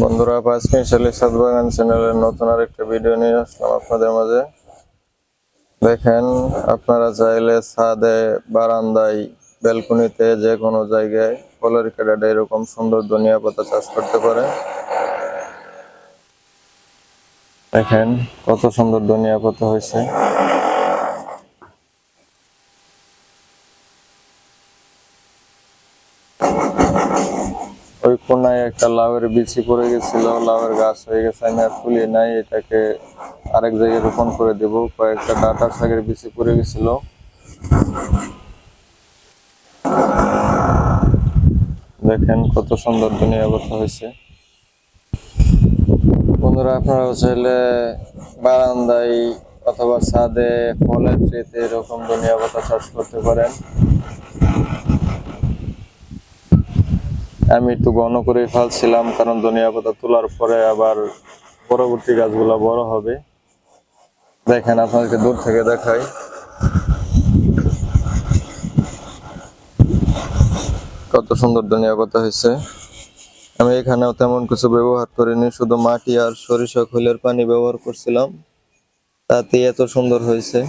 বন্ধুরা পাঁচ মিশালি সাতবাগান চ্যানেলের নতুন আরেকটা ভিডিও নিয়ে আসলাম আপনাদের মাঝে। দেখেন, আপনারা চাইলে ছাদে, বারান্দায়, ব্যালকনিতে যে কোনো জায়গায় ফলের ক্যাডাটে এরকম সুন্দর ধনিয়া পাতা চাষ করতে পারে দেখেন, কত সুন্দর ধনিয়া পাতা হয়েছে। ওই কোনায় একটা লাউয়ের বিচি পড়ে গেছিল, লাউয়ের গাছ হয়ে গেছে, আমি আর তুলি নাই, এটাকে আরেক জায়গায় রোপণ করে দেব। কয়েকটা ডাটা শাকের বিচি পড়ে গেছিল। দেখেন কত সুন্দর দুনিয়া কথা হয়েছে। বন্ধুরা আপনারাও চাইলে বারান্দায় অথবা ছাদে ফলের ট্রেতে এরকম দুনিয়া পাতা চাষ করতে পারেন। আমি একটু ঘন করে ফেলছিলাম, কারণ ধনিয়া পাতা তোলার পরে আবার পরবর্তী গাছগুলো বড় হবে। দেখেন, আপনাদেরকে দূর থেকে দেখাই। কত সুন্দর ধনিয়া পাতা হয়েছে। আমি এখানেও তেমন কিছু ব্যবহার করিনি, শুধু মাটি আর সরিষা খোলের পানি ব্যবহার করছিলাম। তাতে এত সুন্দর হয়েছে।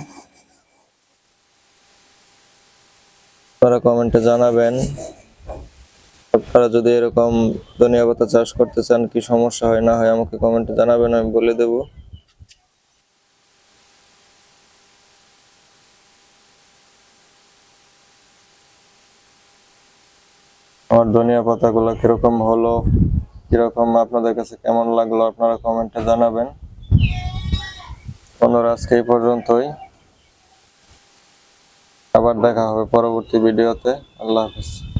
আপনারা কমেন্টে জানাবেন। আপনারা যদি এরকম ধনিয়া পাতা চাষ করতে চান, কি সমস্যা হয়, না হয় আমাকে কমেন্টে জানাবেন, আমি বলে দেব। আমার ধনিয়া পাতাগুলো কীরকম হলো, কীরকম, আপনাদের কাছে কেমন লাগল, আপনারা কমেন্টে জানাবেন। বন্ধুরা, আজকে এই পর্যন্তই। আবার দেখা হবে পরবর্তী ভিডিওতে। আল্লাহ হাফিজ।